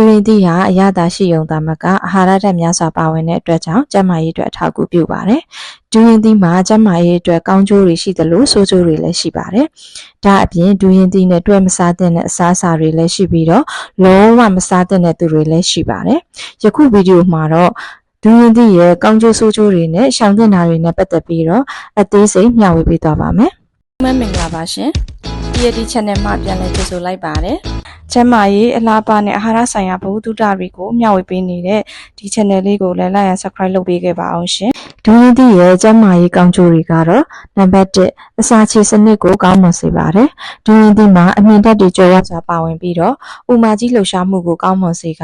တူရင်သီးဟာအရသာရှိုံသာမကအာဟာရဓာတ်များစွာပါဝင်တဲ့အတွက်ကြောင့်ကျန်းမာရေးအတွက်အထောက်အကူပြုပါတယ်။ဒူရင်သီးမှာကျန်းမာရေးအတွက်ကောင်းကျိုးတွေရှိသလိုဆိုးကျိုးတွေလည်းရှိပါတယ်။ဒါအပြင်ဒူရင်သီးနဲ့တွဲမစားတဲ့အစားအစာတွေလည်းရှိပြီးတော့လုံးဝမစားတဲ့သူတွေလည်းရှိပါတယ်။ယခုဗီဒီယိုမှာတော့ဒူရင်သီးရဲ့ကောင်းကျိုးဆိုးကျိုးတွေနဲ့ရှောင်သင့်တာတွေနဲ့ပတ်သက်ပြီးတော့အသေးစိတ်မျှဝေပေးသွားပါမယ်။မမင်္ဂလာပါရှင်။ PRD Channel မှာပြန်လည်ကြိုဆိုလိုက်ပါတယ်။ ကျမ်းမာရေးအလားပါနဲ့အာဟာရဆိုင်ရာဗဟုသုတတွေကိုမျှဝေပေးနေတဲ့ဒီ channel လေးကိုလည်း like and subscribe လုပ်ပေးခဲ့ပါအောင်ရှင်ဒူရင်သီးရဲ့ကျန်းမာရေးကောင်းကျိုးတွေကတော့နံပါတ်1အစာချေစနစ်ကိုကောင်းမွန်စေပါတယ်။ဒူရင်သီးမှာအမြင့်ဓာတ်တွေကျော်ဝစွာပါဝင်ပြီးတော့ဥမာကြီးလှုပ်ရှားမှုကိုကောင်းမွန်စေက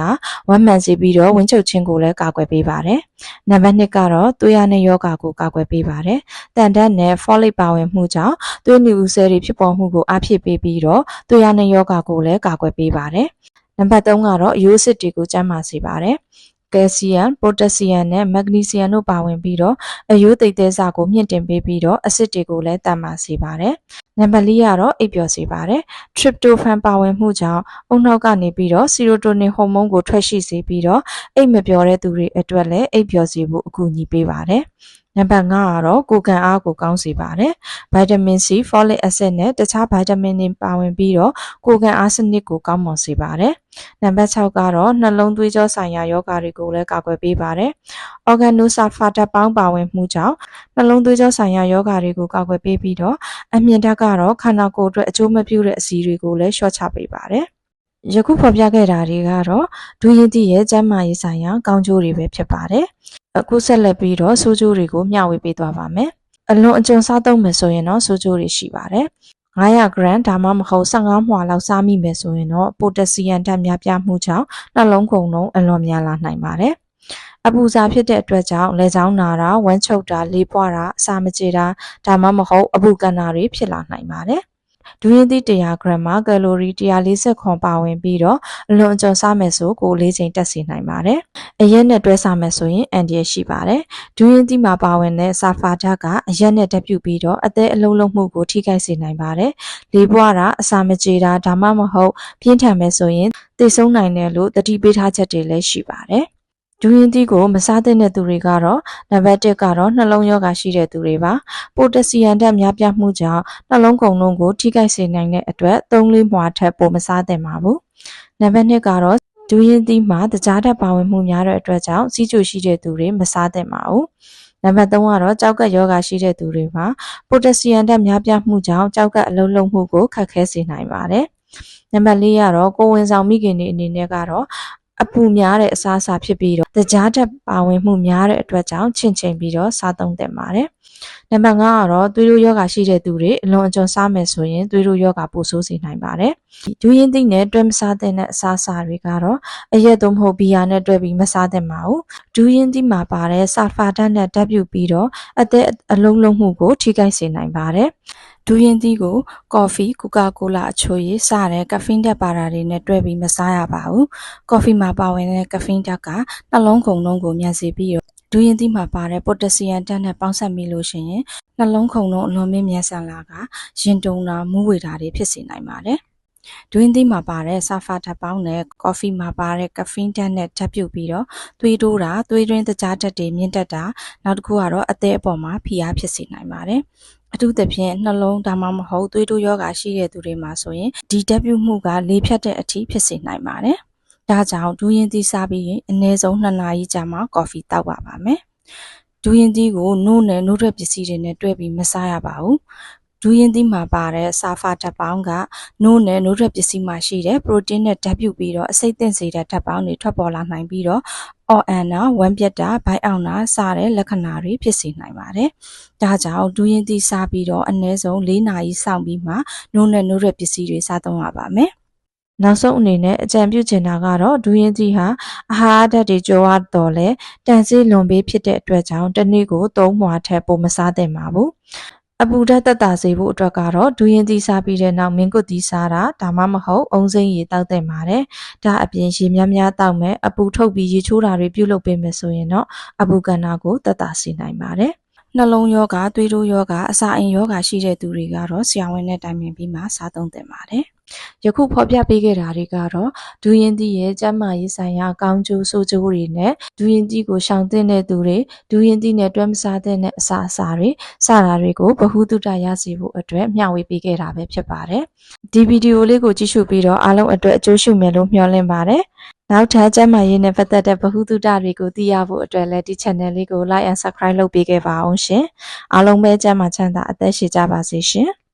ဝမ်းမှန်စေပြီးတော့ဝင်းချုပ်ခြင်းကိုလည်းကာကွယ်ပေးပါတယ်။နံပါတ်2ကတော့သွေးရနဲ့ယောဂါကိုကာကွယ်ပေးပါတယ်။တန်ဓာတ်နဲ့ folate ပါဝင်မှုကြောင့်သွေးနည်းဦးဆဲတွေဖြစ်ပေါ်မှုကိုအားဖြစ်ပေးပြီးတော့သွေးရနဲ့ယောဂါကိုလည်းကာကွယ်ပေးပါတယ်။နံပါတ်3ကတော့အယိုးစစ်တွေကိုကျန်းမာစေပါတယ်။ကယ်လ်ဆီယမ်၊ပိုတက်ဆီယမ်နဲ့မက်ဂနီဆီယမ်တို့ပါဝင်ပြီးတော့အယိုးသိပ်သည်းစာကိုမြင့်တင်ပေးပြီးတော့အဆစ်တွေကိုလည်းတတ်မှစေပါတယ်။နံပါတ်4ကတော့အိပ်ပျော်စေပါတယ်။ tryptophan ပါဝင်မှုကြောင့်အုံနောက်ကနေပြီးတော့ serotonin ဟော်မုန်းကိုထွက်ရှိစေပြီးတော့အိပ်မပျော်တဲ့သူတွေအတွက်လည်းအိပ်ပျော်စေဖို့အကူအညီပေးပါတယ်။ နံပါတ်5ကတော့ကိုယ်ခံအားကိုကောင်းစေပါတယ်။ vitamin C, folic acid နဲ့တခြား vitamin တွေပါဝင်ပြီးတော့ကိုယ်ခံအားစနစ်ကိုကောင်းမွန်စေပါတယ်။နံပါတ်6ကတော့နှလုံးသွေးကြောဆိုင်ရာယောဂါတွေကိုလည်းကာကွယ်ပေးပါတယ်။ organosulfur ဓာတ်ပေါင်းပါဝင်မှုကြောင့်နှလုံးသွေးကြောဆိုင်ရာယောဂါတွေကိုကာကွယ်ပေးပြီးတော့အမြင့်ဓာတ်ကတော့ခန္ဓာကိုယ်အတွက်အကျိုးမပြုတဲ့အဆီတွေကိုလည်းလျှော့ချပေးပါတယ်။ယခုဖော်ပြခဲ့တာတွေကတော့ဒူရင်သီးရဲ့ကျန်းမာရေးဆိုင်ရာကောင်းကျိုးတွေပဲဖြစ်ပါတယ်။ အခုဆက်လက်ပြီးတော့ဆိုးကျိုးတွေကိုမျှဝေပေးသွားပါမယ်။အလွန်အကျွံစားသုံးမယ်ဆိုရင်တော့ဆိုးကျိုးတွေရှိပါတယ်။900 gram ဒါမှမဟုတ်15မွှာလောက်စားမိမယ်ဆိုရင်တော့ပိုတက်ဆီယမ်ဓာတ်များပြားမှုကြောင့်နှလုံးခုန်လုံးအလွန်များလာနိုင်ပါတယ်။အပူစာဖြစ်တဲ့အတွက်ကြောင့်လက်ချောင်းနာတာဝမ်းချုပ်တာလေးပွားတာအစာမကြေတာဒါမှမဟုတ်အပူကန်တာတွေဖြစ်လာနိုင်ပါတယ်။ ဒူရင်သီး100 gram မှာကယ်လိုရီ140ခွန်ပါဝင်ပြီးတော့အလွန်အကျွံစားမယ်ဆိုကိုလေးချိန်တက်စေနိုင်ပါတယ်။အရက်နဲ့တွဲစားမယ်ဆိုရင်အန်ဒီရရှိပါတယ်။ဒူရင်သီးမှာပါဝင်တဲ့ဆာဖာဓာတ်ကအရက်နဲ့တက်ပြုတ်ပြီးတော့အသက်အလုံးလုံးမှုကိုထိခိုက်စေနိုင်ပါတယ်။လေးပွားတာအစာမကြေတာဒါမှမဟုတ်ပြင်းထန်မယ်ဆိုရင်သိဆုံးနိုင်တယ်လို့တတိပေးထားချက်တွေလည်းရှိပါတယ်။ ဒူရင်သီးကိုမစားသင့်တဲ့သူတွေကတော့နံပါတ်1ကတော့နှလုံးရောဂါရှိတဲ့သူတွေပါပိုတက်ဆီယမ်ဓာတ်များပြားမှုကြောင့်နှလုံးကုန်လုံးကိုထိခိုက်စေနိုင်တဲ့အတွက်3-4မွှာထက်ပိုမစားသင့်ပါဘူးနံပါတ်2ကတော့ဒူရင်သီးမှာတကြားဓာတ်ပါဝင်မှုများတဲ့အတွက်ကြောင့်စီးကျူရှိတဲ့သူတွေမစားသင့်ပါဘူးနံပါတ်3ကတော့ကြောက်ကပ်ယောဂါရှိတဲ့သူတွေမှာပိုတက်ဆီယမ်ဓာတ်များပြားမှုကြောင့်ကြောက်ကပ်အလုံးလုံးမှုကိုခက်ခဲစေနိုင်ပါတယ်နံပါတ်4ကတော့ကိုယ်ဝန်ဆောင်မိခင်တွေအနေနဲ့ကတော့ အပူများတဲ့အစားအစာဖြစ်ပြီးတော့တကြားဓာတ်ပါဝင်မှုများတဲ့အတွက်ကြောင့်ချင့်ချိန်ပြီးတော့စားသုံးသင့်ပါတယ်။နံပါတ်5ကတော့သွေးတို့ယောဂရှိတဲ့သူတွေအလွန်အကျွံစားမယ်ဆိုရင်သွေးတို့ယောဂပိုဆိုးစေနိုင်ပါတယ်။ဒူးရင်သီးနဲ့တွဲမစားတဲ့အစားအစာတွေကတော့အရက်သို့မဟုတ်ဘီယာနဲ့တွဲပြီးမစားသင့်ပါဘူး။ဒူးရင်သီးမှာပါတဲ့ဆာဖာဓာတ်နဲ့ဓာတ်ပြုတ်ပြီးတော့အသက်အလုံးလုံးမှုကိုထိခိုက်စေနိုင်ပါတယ်။ ဒူးရင်းသီးကိုကော်ဖီကိုကာကိုလာအချိုရည်စတဲ့ကဖိန်းဓာတ်ပါတာတွေနဲ့တွဲပြီးမစားရပါဘူးကော်ဖီမှာပါဝင်တဲ့ကဖိန်းဓာတ်ကနှလုံးခုန်လုံးကိုမြန်စေပြီးတော့ဒူးရင်းသီးမှာပါတဲ့ပိုတက်ဆီယမ်ဓာတ်နဲ့ပေါင်းစပ်မိလို့ရှိရင်နှလုံးခုန်လုံးအလွန်မြင့်မြန်ဆန်လာကရင်တုံတာမူးဝေတာတွေဖြစ်စေနိုင်ပါတယ်ဒွင်းသီးမှာပါတဲ့ဆာဖာဓာတ်ပေါင်းနဲ့ကော်ဖီမှာပါတဲ့ကဖိန်းဓာတ်နဲ့ဓာတ်ပြုတ်ပြီးတော့သွေးတိုးတာသွေးတွင်းတကြားဓာတ်တွေမြင့်တက်တာနောက်တစ်ခုကတော့အသေးအပေါ်မှာဖိအားဖြစ်စေနိုင်ပါတယ် အထူးသဖြင့်နှလုံးဒါမှမဟုတ်သွေးတိုးရောဂါရှိတဲ့သူတွေမှာဆိုရင်ဒီတက်ပြုတ်မှုကလေဖြတ်တဲ့အထိဖြစ်စေနိုင်ပါတယ်။ဒါကြောင့်ဒူးရင်သီးစားပြီးရင်အနည်းဆုံး2နာရီကြာမှကော်ဖီတောက်ပါပါမယ်။ဒူးရင်သီးကိုနို့နဲ့နို့ထွက်ပစ္စည်းတွေနဲ့တွဲပြီးမစားရပါဘူး။ဒူးရင်သီးမှာပါတဲ့ဆာဖာဓာတ်ပေါင်းကနို့နဲ့နို့ထွက်ပစ္စည်းမှာရှိတဲ့ပရိုတင်းနဲ့ဓာတ်ပြုတ်ပြီးတော့အဆိပ်သင့်စေတဲ့ဓာတ်ပေါင်းတွေထွက်ပေါ်လာနိုင်ပြီးတော့ အော်အန်နာဝမ်းပြက်တာဘိုက်အောင်နာစတဲ့လက္ခဏာတွေဖြစ်စေနိုင်ပါတယ်။ဒါကြောင့်ဒူးရင်သီးစားပြီးတော့အနည်းဆုံး၄နာရီစောင့်ပြီးမှနို့နဲ့နို့ရက်ပစ္စည်းတွေစားသုံးရပါမယ်။နောက်ဆုံးအနေနဲ့အကြံပြုချင်တာကတော့ဒူးရင်သီးဟာအာဟာရဓာတ်တွေကျော်ရတော့လဲတန်ဆေးလွန်ပေးဖြစ်တဲ့အတွက်ကြောင့်တစ်နေ့ကို၃မွှာထက်ပိုမစားသင့်ပါဘူး။ အပူဓာတ်သက်သာစေဖို့အတွက်ကတော့ဒူးရင်သီးစားပြီးတဲ့နောက်မင်းကွတ်သီးစားတာဒါမှမဟုတ်အုံစိမ့်ရည်တောက်သင့်ပါတယ်။ဒါအပြင်ရေများများတောက်မယ်အပူထုတ်ပြီးရေချိုးတာတွေပြုလုပ်ပေးမယ်ဆိုရင်တော့အပူကဏ္ဍကိုသက်သာစေနိုင်ပါတယ်။နှလုံးယောဂသွေးတိုးယောဂအစာအိမ်ယောဂရှိတဲ့သူတွေကတော့ဆရာဝန်နဲ့တိုင်ပင်ပြီးမှစားသုံးသင့်ပါတယ်။ ယခုဖော်ပြပေးခဲ့တာတွေကတော့ဒူရင်တီရဲ့ကျန်းမာရေးဆိုင်ရာကောင်းကျိုးဆိုးကျိုးတွေနဲ့ဒူရင်တီကိုရှောင်သင့်တဲ့သူတွေဒူရင်တီနဲ့တွဲမစားတဲ့အစာအစာတွေစတာတွေကိုဗဟုသုတရစေဖို့အတွက်မျှဝေပေးခဲ့တာပဲဖြစ်ပါတယ်။ဒီဗီဒီယိုလေးကိုကြည့်ရှုပြီးတော့အားလုံးအတွက်အကျိုးရှိမယ်လို့မျှော်လင့်ပါတယ်။နောက်ထပ်ကျန်းမာရေးနဲ့ပတ်သက်တဲ့ဗဟုသုတတွေကိုသိရဖို့အတွက်လည်းဒီ channel လေးကို like and subscribe လုပ်ပေးခဲ့ပါအောင်ရှင်။အားလုံးပဲကျန်းမာချမ်းသာအသက်ရှိကြပါစေရှင်။